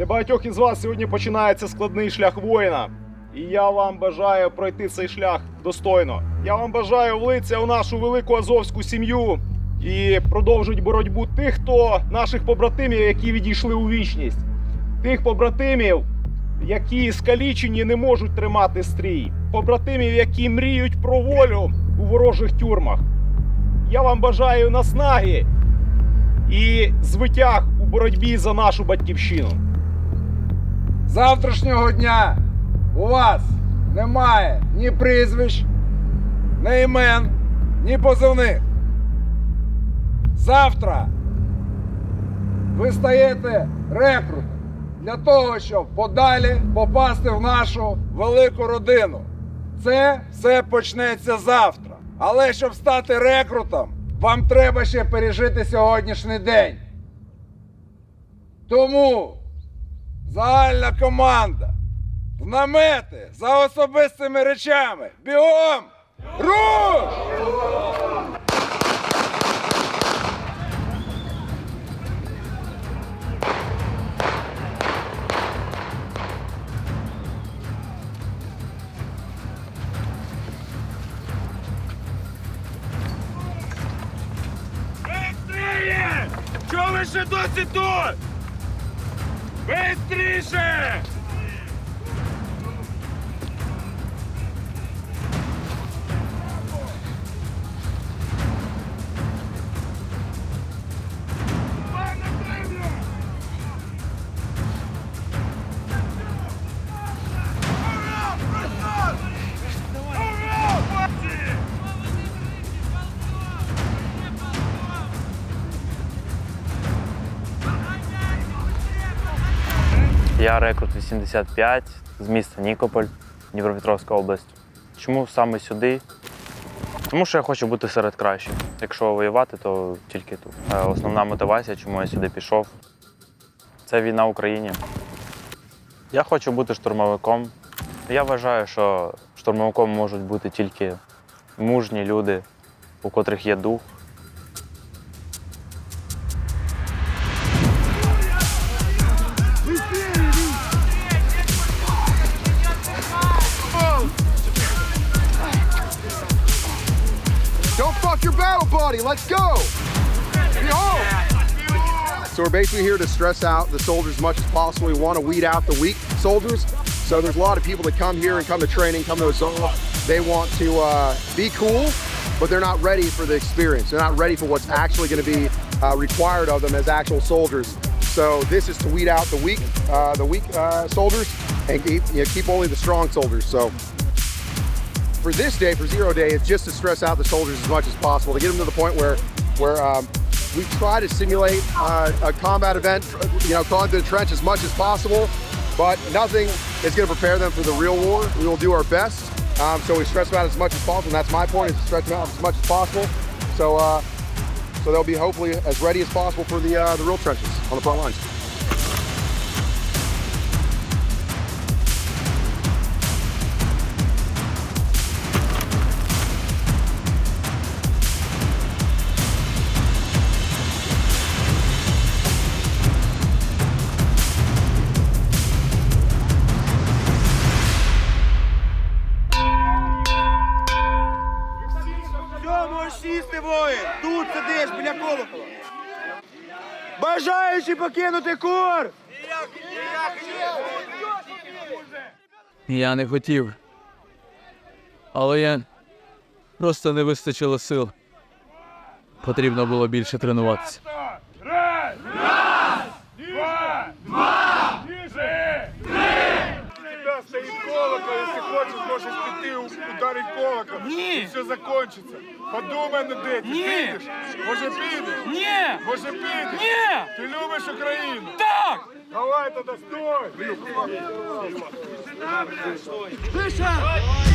Для багатьох із вас сьогодні починається складний шлях воїна. І я вам бажаю пройти цей шлях достойно. Я вам бажаю влитися у нашу велику азовську сім'ю і продовжити боротьбу тих, хто наших побратимів, які відійшли у вічність, тих побратимів, які скалічені не можуть тримати стрій, побратимів, які мріють про волю у ворожих тюрмах. Я вам бажаю наснаги і звитяг у боротьбі за нашу батьківщину. Завтрашнього дня у вас немає ні прізвищ, ні імен, ні позивних. Завтра ви стаєте рекрутом для того, щоб подалі попасти в нашу велику родину. Це все почнеться завтра. Але щоб стати рекрутом, вам треба ще пережити сьогоднішній день. Тому Загальна команда. В намети за особистими речами. Бігом! Руш! Чого ви ще досі тут? Быстріше! Я рекрут 85 з міста Нікополь, Дніпропетровська область. Чому саме сюди? Тому що я хочу бути серед кращих. Якщо воювати, то тільки тут. Е, Основна мотивація, чому я сюди пішов, це війна в Україні. Я хочу бути штурмовиком. Я вважаю, що штурмовиком можуть бути тільки мужні люди, у котрих є дух. Basically here to stress out the soldiers as much as possible. We want to weed out the weak soldiers. So there's a lot of people that come here and come to training, come to Azov. They want to uh, be cool, but they're not ready for the experience. They're not ready for what's actually going to be uh, required of them as actual soldiers. So this is to weed out the weak, uh, the weak uh, soldiers, and keep, you know, keep only the strong soldiers. So for this day, for zero day, it's just to stress out the soldiers as much as possible to get them to the point where, where um, we try to simulate uh, a combat event, you know, call into the trench as much as possible, but nothing is going to prepare them for the real war. We will do our best. Um, so we stress them out as much as possible, and that's my point: is to stretch them out as much as possible. So, uh, so they'll be hopefully as ready as possible for the uh, the real trenches on the front lines. Бажаючи покинути кур! Я не хотів. Але я просто не вистачило сил. Потрібно було більше тренуватися. Раз! Раз! Два! Два! Три! тебя стоит колокол, если хочешь, можешь пойти ударить колокол. Ні. і все закончиться. Подумай над дитя. Ні. Підеш? Може підеш? Ні! Може підеш? Ні! Ти любиш Україну? Так! Давай тоді стой! Я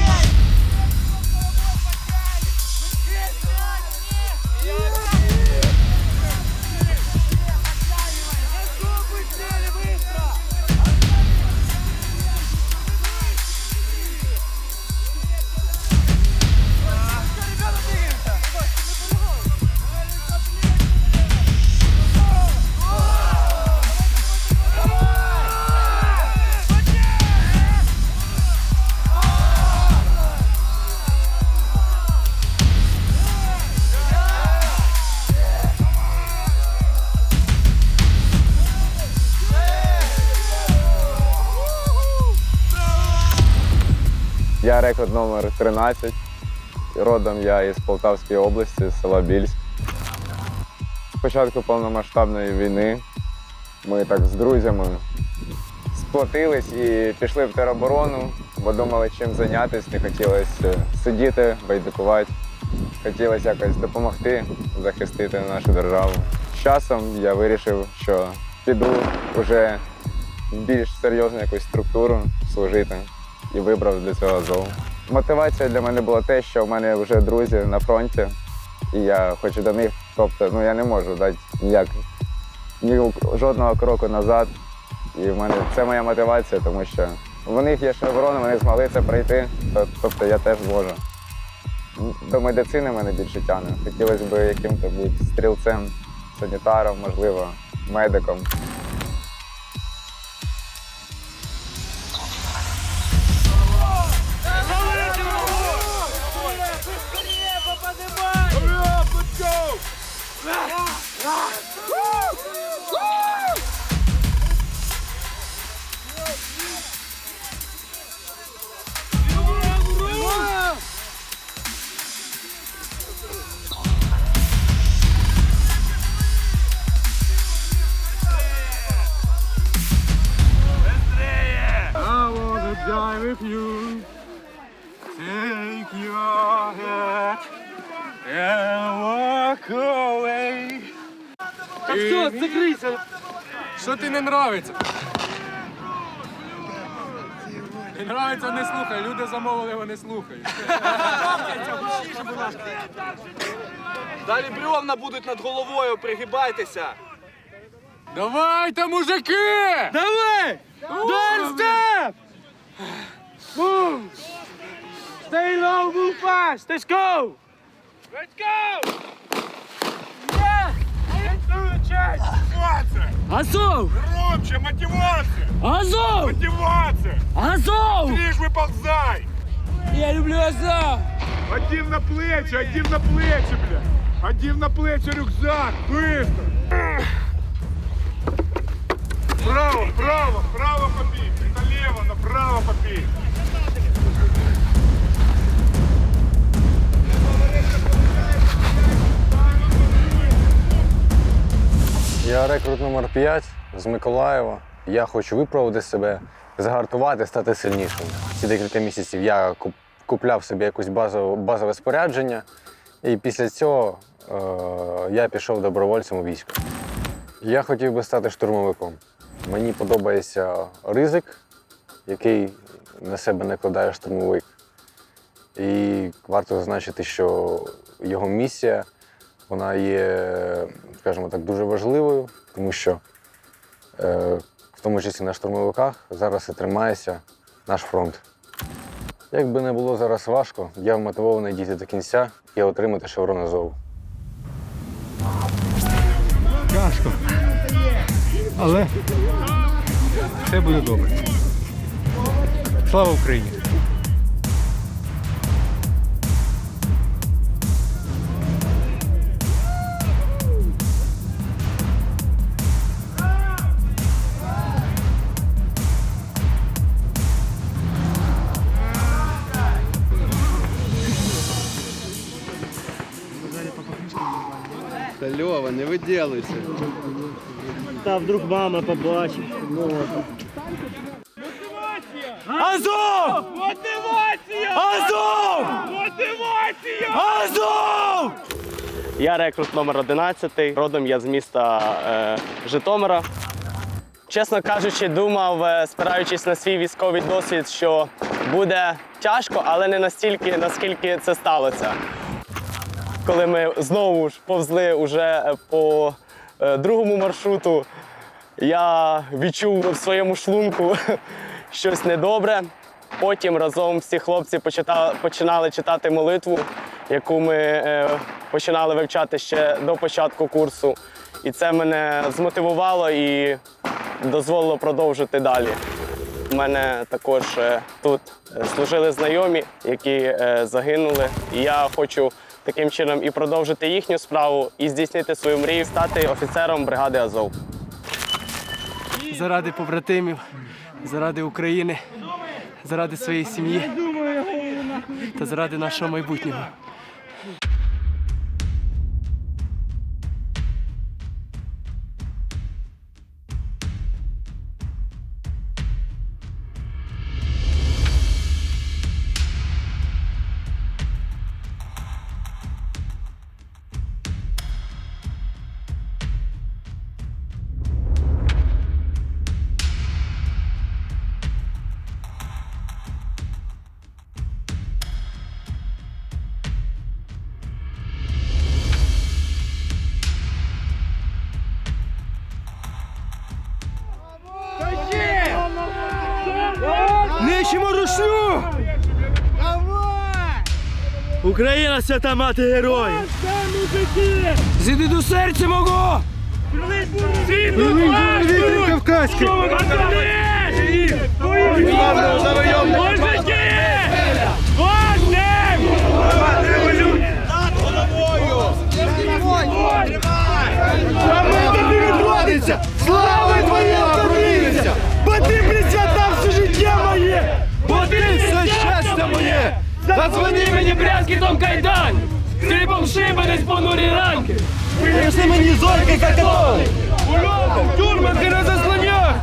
рекорд номер 13. Родом я із Полтавської області, села Більськ. З початку повномасштабної війни ми так з друзями сплотились і пішли в тероборону, бо думали, чим зайнятися, не хотілося сидіти, байдикувати. Хотілося якось допомогти захистити нашу державу. З часом я вирішив, що піду вже в більш серйозну якусь структуру служити і вибрав для цього Азов. Мотивація для мене була те, що в мене вже друзі на фронті, і я хочу до них. Тобто, ну я не можу дати ніяк ні жодного кроку назад. І в мене це моя мотивація, тому що в них є шеврон, вони змогли це пройти. Тобто я теж зможу. До медицини мене більше тягне. Хотілося б яким-то бути стрілцем, санітаром, можливо, медиком. Закрийся! Що ти не нравиться? Не нравиться, не слухай. Люди замовили, вони слухають. Далі бревна будуть над головою, пригибайтеся. Давайте, мужики! Давай! Don't stop! Move! Stay low, move fast! Let's go! Let's go! Азов! Громче, мотивація! Азов! Мотивація! Азов! Лишь выползай! Я люблю Азов! Один на плечи, один на плечи, бля! Один на плечи рюкзак, быстро! Вправо, вправо, вправо побей! Налево, направо побей! Я рекрут номер 5 з Миколаєва. Я хочу випробувати себе, загартувати, стати сильнішим. Ці декілька місяців я купляв собі якусь базове, базове спорядження, і після цього е, я пішов добровольцем у військо. Я хотів би стати штурмовиком. Мені подобається ризик, який на себе накладає штурмовик. І варто зазначити, що його місія вона є, скажімо так, дуже важливою, тому що е, в тому числі на штурмовиках зараз і тримається наш фронт. Як би не було зараз важко, я вмотивований дійти до кінця і отримати шеврон Азову. Тяжко. Але все буде добре. Слава Україні! Та не виділуйся. Та вдруг мама побачить. Азов! Мотивація! Азов! Мотивація! Азов! Я рекрут номер 11, родом я з міста е, Житомира. Чесно кажучи, думав, е, спираючись на свій військовий досвід, що буде тяжко, але не настільки, наскільки це сталося. Коли ми знову ж повзли уже е, по е, другому маршруту, я відчув в своєму шлунку щось недобре. Потім разом всі хлопці починали читати молитву, яку ми е, починали вивчати ще до початку курсу. І це мене змотивувало і дозволило продовжити далі. У мене також тут служили знайомі, які загинули. І я хочу таким чином і продовжити їхню справу, і здійснити свою мрію стати офіцером бригади Азов. Заради побратимів, заради України, заради своєї сім'ї. та заради нашого майбутнього. Свята мати героїв! Зійди до серця мого! Кавказький! Слава Задзвони мені брязкітом кайдан! Скрипом шибениць понурі ранки! Принеси мені зорки катони! Тюрмах і на заслонях!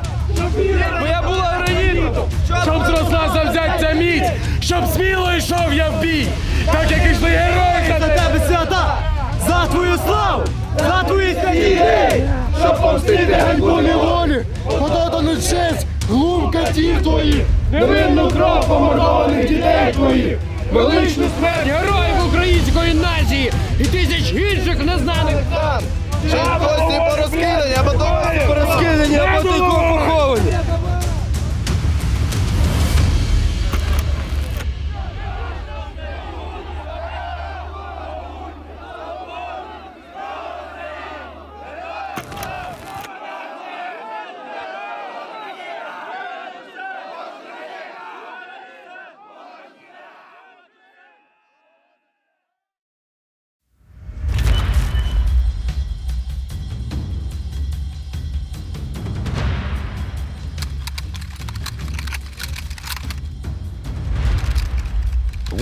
Моя була гранітом! Щоб зросла завзяття міць! Щоб сміло йшов я в бій! Так як ішли герої за тебе свята! За твою славу! За твої ідеї! Щоб помстити ганьбу неволі! Подотану честь! Глум катів твоїх! Невинну кров помордованих дітей твоїх! Величну смерть героїв української нації і тисяч інших незнаних. Кості порозкидані,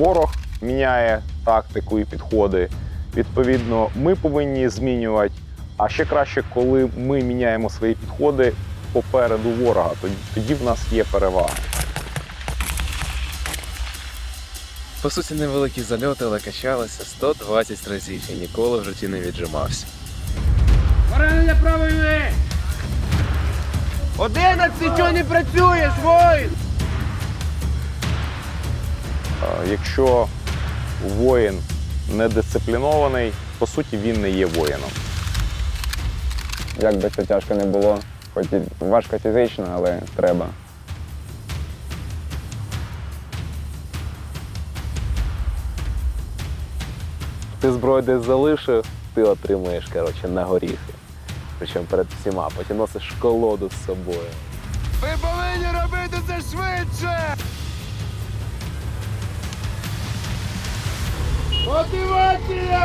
Ворог міняє тактику і підходи. Відповідно, ми повинні змінювати. А ще краще, коли ми міняємо свої підходи попереду ворога, тоді, тоді в нас є перевага. По суті, невеликі зальоти, але качалися 120 разів і ніколи в житті не віджимався. Одинадцять, чого не працюєш, воїн? Е, Якщо воїн недисциплінований, по суті, він не є воїном. Як би це тяжко не було, хоч і важко фізично, але треба. Ти зброю десь залишив, ти отримуєш коротше, на горіхи. Причому перед всіма, потім носиш колоду з собою. Ви повинні робити це швидше! Мотивація!